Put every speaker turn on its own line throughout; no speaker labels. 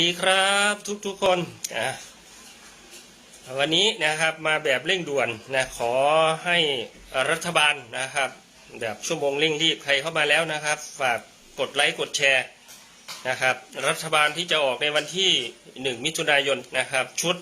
ดีครับทุกๆคนนะวันนี้นะครับมาแบบเร่งด่วนนะขอให้รัฐบาลนะครับ แบบชั่วโมงเร่งรีบใครเข้ามาแล้วนะครับ ฝากกดไลค์กดแชร์นะครับ รัฐบาลที่จะออกในวันที่หนึ่งมิถุนายนนะครับ ชุด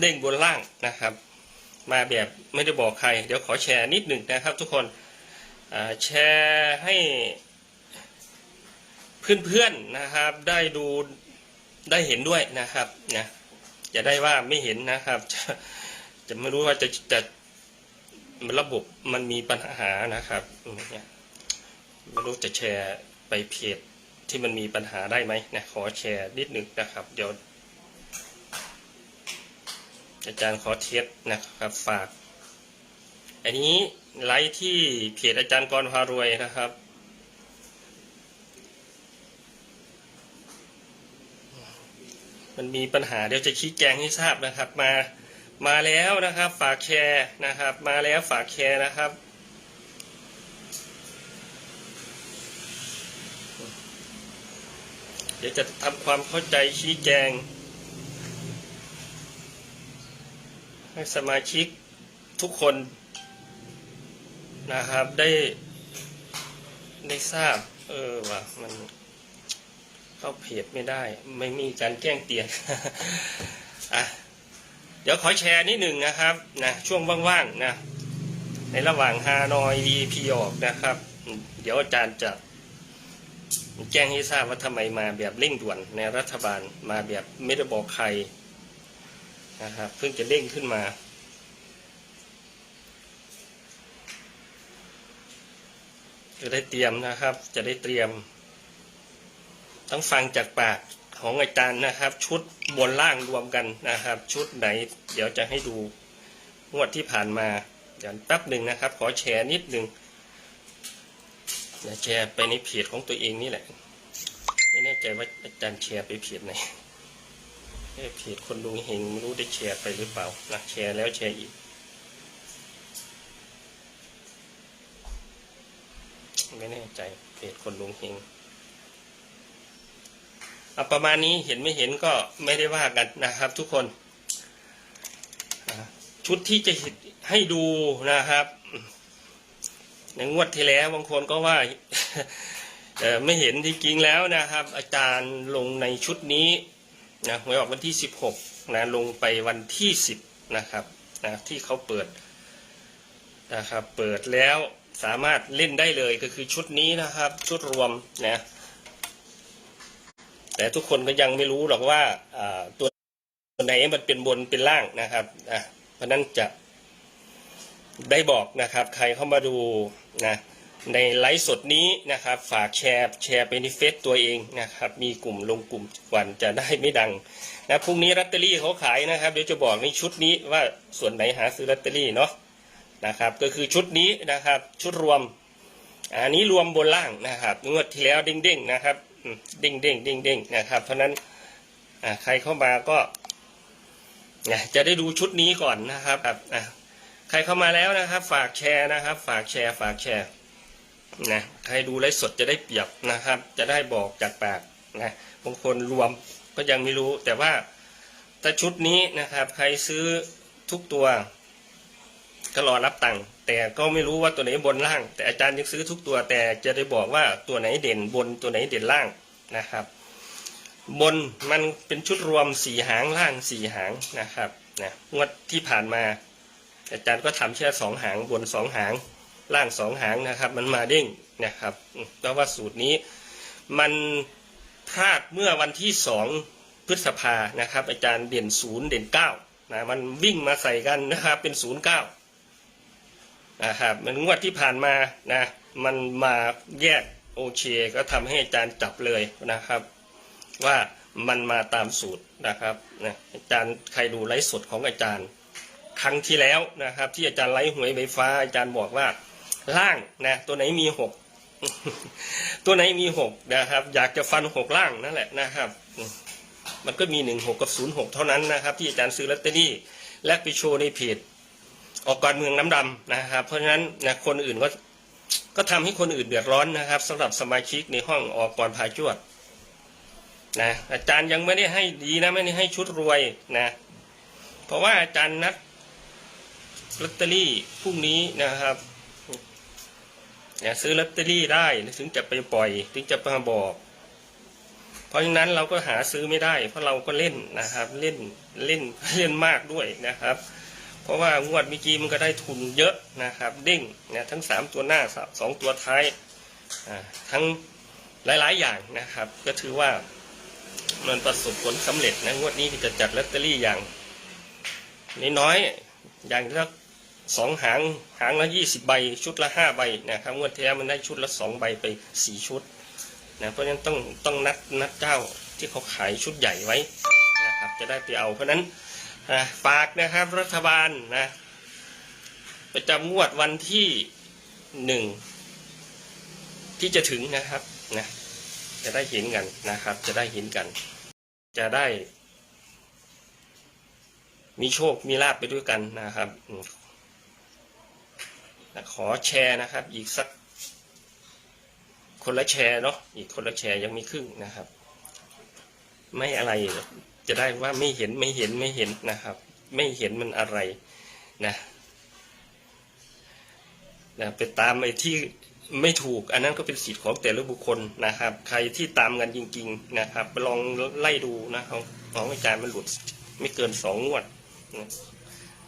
เด้งบนล่างนะครับ มาแบบไม่ได้บอกใคร เดี๋ยวขอแชร์นิดหนึ่งนะครับ ทุกคนแชร์ให้เพื่อนๆนะครับได้ดู ได้เห็นด้วยนะครับนะจะได้ว่าไม่เห็นนะครับ จะจะไม่รู้ว่าจะจะระบบมันมีปัญหานะครับเนี่ยไม่รู้จะแชร์ไปเพจที่มันมีปัญหาได้ไหมนะขอแชร์นิดหนึ่งนะครับ เดี๋ยว อาจารย์ขอเทสนะครับฝาก อันนี้ไลฟ์ที่เพจอาจารย์กรพารวยนะครับ มันมีปัญหาเดี๋ยวจะชี้แจงให้ทราบนะครับ มามาแล้วนะครับ ฝากแชร์นะครับ มาแล้วฝากแชร์นะครับเดี๋ยวจะทำความเข้าใจชี้แจง ให้สมาชิกทุกคนนะครับได้ได้ทราบ เออว่ามัน เข้าเพจไม่ได้ ไม่มีการแจ้งเตือนอะเดี๋ยวขอแชร์นิดหนึ่งนะครับนะช่วงว่างๆนะในระหว่างฮานอย VP ออกนะครับ เดี๋ยวอาจารย์จะแจ้งให้ทราบว่าทำไมมาแบบเร่งด่วนในรัฐบาลมาแบบไม่ได้บอกใครนะครับเพิ่งจะเร่งขึ้นมา จะได้เตรียมนะครับ จะได้เตรียม ต้องฟังจากปากของอาจารย์นะครับ ชุดบนล่างรวมกันนะครับ ชุดไหน เดี๋ยวจะให้ดูงวดที่ผ่านมาเดี๋ยวแป๊บหนึ่งนะครับ ขอแชร์นิดหนึ่งจะแชร์ไปในเพจของตัวเองนี่แหละ ไม่แน่ใจว่าอาจารย์แชร์ไปเพจไหนเพจคนดวงเฮงไม่รู้ได้แชร์ไปหรือเปล่านะแชร์แล้วแชร์อีกไม่แน่ใจเพจคนดวงเฮง เอาประมาณนี้เห็นไม่เห็นก็ไม่ได้ว่ากันนะครับ ทุกคน ชุดที่จะให้ดูนะครับในงวดที่แล้วบางคนก็ว่าไม่เห็นที่จริงแล้วนะครับ อาจารย์ลงในชุดนี้นะหวยออกวันที่ 16นะลงไปวันที่ 10 นะครับนะที่เขาเปิดนะครับ เปิดแล้วสามารถเล่นได้เลยก็คือชุดนี้นะครับ ชุดรวมนะ แต่ทุกคนก็ยังไม่รู้หรอกว่าตัวไหนมันเป็นบนเป็นล่างนะครับอะเพราะนั้นจะได้บอกนะครับ ใครเข้ามาดูนะในไลฟ์สดนี้นะครับ ฝากแชร์แชร์ไปในเฟซตัวเองนะครับ มีกลุ่มลงกลุ่มวันจะได้ไม่ดังนะพรุ่งนี้ลอตเตอรี่เขาขายนะครับ เดี๋ยวจะบอกในชุดนี้ว่าส่วนไหนหาซื้อลอตเตอรี่เนาะนะครับ ก็คือชุดนี้นะครับ ชุดรวม อันนี้รวมบนล่างนะครับงวดที่แล้วเด้งๆนะครับเด้งเด้งเด้งเด้งนะครับ เพราะนั้นใครเข้ามาก็จะได้ดูชุดนี้ก่อนนะครับครับอะใครเข้ามาแล้วนะครับ ฝากแชร์นะครับ ฝากแชร์ ฝากแชร์นะใครดูไลฟ์สดจะได้เปรียบนะครับ จะได้บอกจากปากนะบางคนรวมก็ยังไม่รู้ แต่ว่าถ้าชุดนี้นะครับ ใครซื้อทุกตัว ก็รอรับตังค์แต่ก็ไม่รู้ว่าตัวไหนบนล่าง แต่อาจารย์ยังซื้อทุกตัวแต่จะได้บอกว่าตัวไหนเด่นบนตัวไหนเด่นล่างนะครับ บนมันเป็นชุดรวมสี่หางล่างสี่หางนะครับนะงวดที่ผ่านมา อาจารย์ก็ทำแค่สองหางบนสองหางล่างสองหางนะครับ มันมาเด้งนะครับเพราะว่าสูตรนี้มันพลาดเมื่อวันที่สองพฤษภานะครับ อาจารย์เด่นศูนย์เด่นเก้านะมันวิ่งมาใส่กันนะครับเป็นศูนย์เก้า นะครับมันงวดที่ผ่านมานะ มันมาแยกโอเคก็ทำให้อาจารย์จับเลยนะครับ ว่ามันมาตามสูตรนะครับนะอาจารย์ใครดูไลฟ์สดของอาจารย์ ครั้งที่แล้วนะครับ ที่อาจารย์ไลฟ์หวยใบฟ้า อาจารย์บอกว่าล่างนะตัวไหนมีหกตัวไหนมีหกนะครับ อยากจะฟันหกล่างนั่นแหละนะครับมมันก็มีหนึ่งหกกับศูนย์หกเท่านั้นนะครับ ที่อาจารย์ซื้อลอตเตอรี่และไปโชว์ในเพจ ออกการเมืองน้ำดำนะครับ เพราะฉะนั้นนะคนอื่นก็ก็ทำให้คนอื่นเดือดร้อนนะครับสำหรับสมาชิกในห้องออกกรพาจวดนะอาจารย์ยังไม่ได้ให้ดีนะไม่ได้ให้ชุดรวยนะ เพราะว่าอาจารย์นัดลอตเตอรี่พรุ่งนี้นะครับเนี่ยซื้อลอตเตอรี่ได้ถึงจะไปปล่อย ถึงจะมาบอก เพราะฉะนั้นเราก็หาซื้อไม่ได้ เพราะเราก็เล่นนะครับ เล่นเล่นเล่นมากด้วยนะครับ เพราะว่างวดเมื่อกี้มันก็ได้ทุนเยอะนะครับเด้งนะทั้งสามตัวหน้าสองตัวท้ายทั้งหลาย ๆ อย่างนะครับ ก็ถือว่ามันประสบผลสำเร็จนะงวดนี้ที่จะจัดลอตเตอรี่อย่างน้อยๆอย่างละสองหางหางละยี่สิบใบชุดละห้าใบนะครับงวดที่แล้วมันได้ชุดละสองใบไปสี่ชุดนะเพราะฉะนั้นต้องต้องนัดนัดเจ้าที่เขาขายชุดใหญ่ไว้นะครับจะได้ไปเอาเพราะนั้น นะฝากนะครับรัฐบาลนะประจำงวดวันที่หนึ่งที่จะถึงนะครับนะจะได้เห็นกันนะครับ จะได้เห็นกัน จะได้ มีโชคมีลาบไปด้วยกันนะครับขอแชร์นะครับ อีกสัก คนละแชร์เนาะอีกคนละแชร์ยังมีครึ่งนะครับ ไม่อะไร จะได้ว่าไม่เห็นไม่เห็นไม่เห็นนะครับ ไม่เห็นมันอะไรนะนะไปตามไอ้ที่ไม่ถูกอันนั้นก็เป็นสิทธิ์ของแต่ละบุคคลนะครับ ใครที่ตามกันจริง ๆนะครับไปลองไล่ดูนะของของอาจารย์มันหลุดไม่เกินสองงวดนะ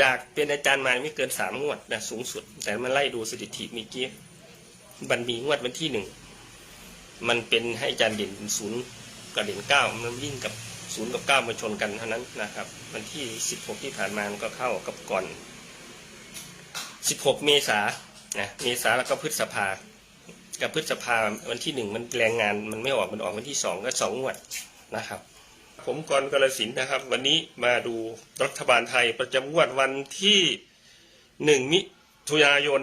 จากเป็นอาจารย์มาไม่เกินสามงวดนะสูงสุด แต่มันไล่ดูสถิติมีกี้บันมีงวดวันที่หนึ่งมันเป็นให้อาจารย์เด่นเป็นศูนย์กับเด่นเก้ามันวิ่งกับ ศูนย์กับเก้ามาชนกันเท่านั้นนะครับ วันที่สิบหกที่ผ่านมามันก็เข้ากับก่อนสิบหกเมษานะเมษาแล้วก็พฤษภากับพฤษภาวันที่หนึ่งมันแรงงานมันไม่ออกมันออกวันที่สองก็สองงวดนะครับ ผมกรกรสินธุ์นะครับ วันนี้มาดูรัฐบาลไทยประจำงวดวันที่หนึ่งมิถุนายน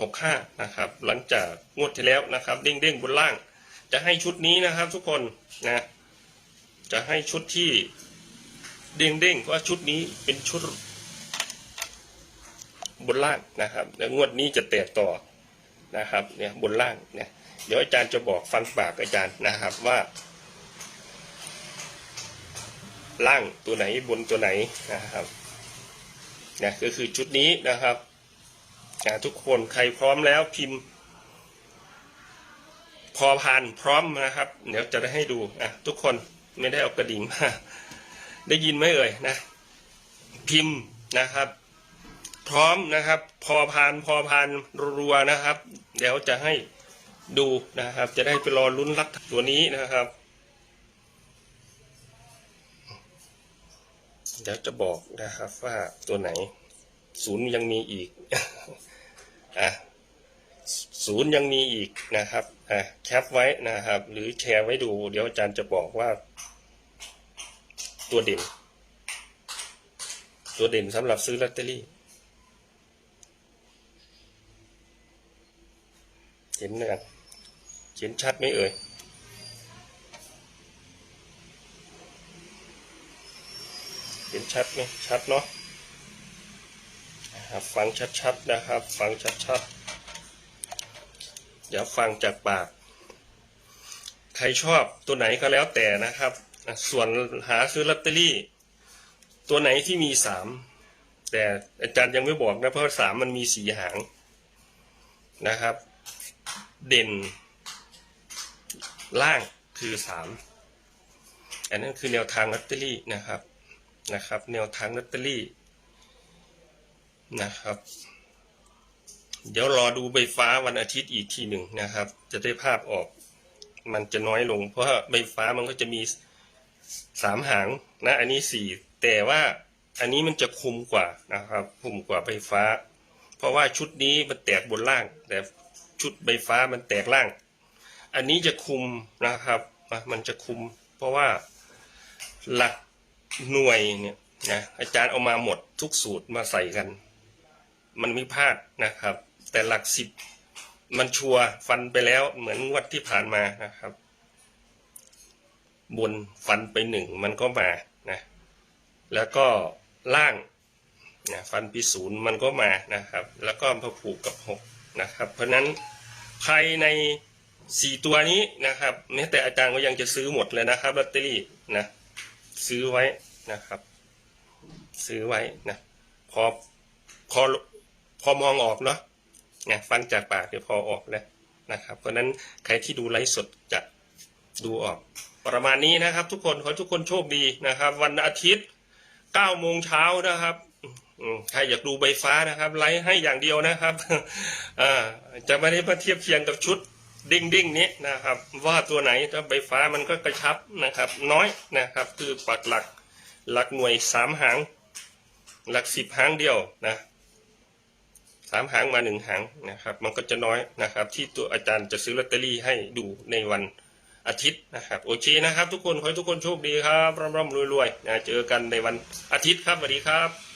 หกห้านะครับ หลังจากงวดที่แล้วนะครับ เด้งเด้งบนล่าง จะให้ชุดนี้นะครับ ทุกคนนะ จะให้ชุดที่เด้งๆเพราะว่าชุดนี้เป็นชุดบนล่างนะครับแล้วงวดนี้จะแตกต่อนะครับเนี่ยบนล่างเนี่ยเดี๋ยวอาจารย์จะบอกฟังปากอาจารย์นะครับว่า ล่างตัวไหนบนตัวไหนนะครับเนี่ยก็คือชุดนี้นะครับอ่าทุกคนใครพร้อมแล้วพิมพ์ พอผ่านพร้อมนะครับ เดี๋ยวจะได้ให้ดูอะทุกคน ไม่ได้เอากระดิ่งมา ได้ยินไหมเอ่ยนะ พิมพ์นะครับ พร้อมนะครับ พอพานพอพานรัวนะครับ เดี๋ยวจะให้ดูนะครับ จะได้ไปรอลุ้นรักตัวนี้นะครับ เดี๋ยวจะบอกนะครับว่าตัวไหน ศูนย์ยังมีอีกอะศูนย์ยังมีอีกนะครับอะแคปไว้นะครับ หรือแชร์ไว้ดู เดี๋ยวอาจารย์จะบอกว่า ตัวเด่น ตัวเด่นสำหรับซื้อลอตเตอรี่ เห็นไหมครับเห็นชัดไหมเอ่ยเห็นชัดไหมชัดเนาะครับฟังชัดๆนะครับ ฟังชัดๆเดี๋ยวฟังจากปาก ใครชอบตัวไหนก็แล้วแต่นะครับ ส่วนหาซื้อลอตเตอรี่ ตัวไหนที่มีสามแต่อาจารย์ยังไม่บอกนะเพราะสามมันมีสีหางนะครับ เด่น ล่างคือสามอันนั้นคือแนวทางลอตเตอรี่นะครับนะครับ แนวทางลอตเตอรี่นะครับ เดี๋ยวรอดูใบฟ้าวันอาทิตย์อีกทีหนึ่งนะครับ จะได้ภาพออก มันจะน้อยลง เพราะใบฟ้ามันก็จะมี สามหางนะอันนี้สี่แต่ว่าอันนี้มันจะคุมกว่านะครับ คุมกว่าใบฟ้า เพราะว่าชุดนี้มันแตกบนล่าง แต่ชุดใบฟ้ามันแตกล่าง อันนี้จะคุมนะครับมันจะคุม เพราะว่าหลักหน่วยเนี่ยนะอาจารย์เอามาหมดทุกสูตรมาใส่กัน มันไม่พลาดนะครับ แต่หลักสิบมันชัวร์ฟันไปแล้วเหมือนงวัดที่ผ่านมานะครับ บนฟันไปหนึ่งมันก็มานะแล้วก็ล่างนะฟันปีศูนย์มันก็มานะครับ แล้วก็มาผูกกับหกนะครับ เพราะนั้นใครในสี่ตัวนี้นะครับแม้แต่อาจารย์ก็ยังจะซื้อหมดเลยนะครับลอตเตอรี่นะซื้อไว้นะครับ ซื้อไว้นะพอพอพอมองออกเนาะเนี่ยฟังจากปากเดี๋ยวพอออกแล้วนะครับ เพราะฉะนั้นใครที่ดูไลฟ์สดจะ ดูออกประมาณนี้นะครับ ทุกคนขอทุกคนโชคดีนะครับ วันอาทิตย์เก้าโมงเช้านะครับใครอยากดูใบฟ้านะครับไลฟ์ให้อย่างเดียวนะครับจะไม่ได้มาเทียบเคียงกับชุดดิ้งดิ้งนี้นะครับ ว่าตัวไหนถ้าใบฟ้ามันก็กระชับนะครับ น้อยนะครับ คือปักหลักหลักหน่วยสามหาง หลักสิบหางเดียวนะสามหางมาหนึ่งหางนะครับ มันก็จะน้อยนะครับ ที่ตัวอาจารย์จะซื้อลอตเตอรี่ให้ดูในวัน อาทิตย์นะครับโอเคนะครับ ทุกคนขอให้ทุกคนโชคดีครับร่ำร่ำรวยๆนะเจอกันในวันอาทิตย์ครับสวัสดีครับ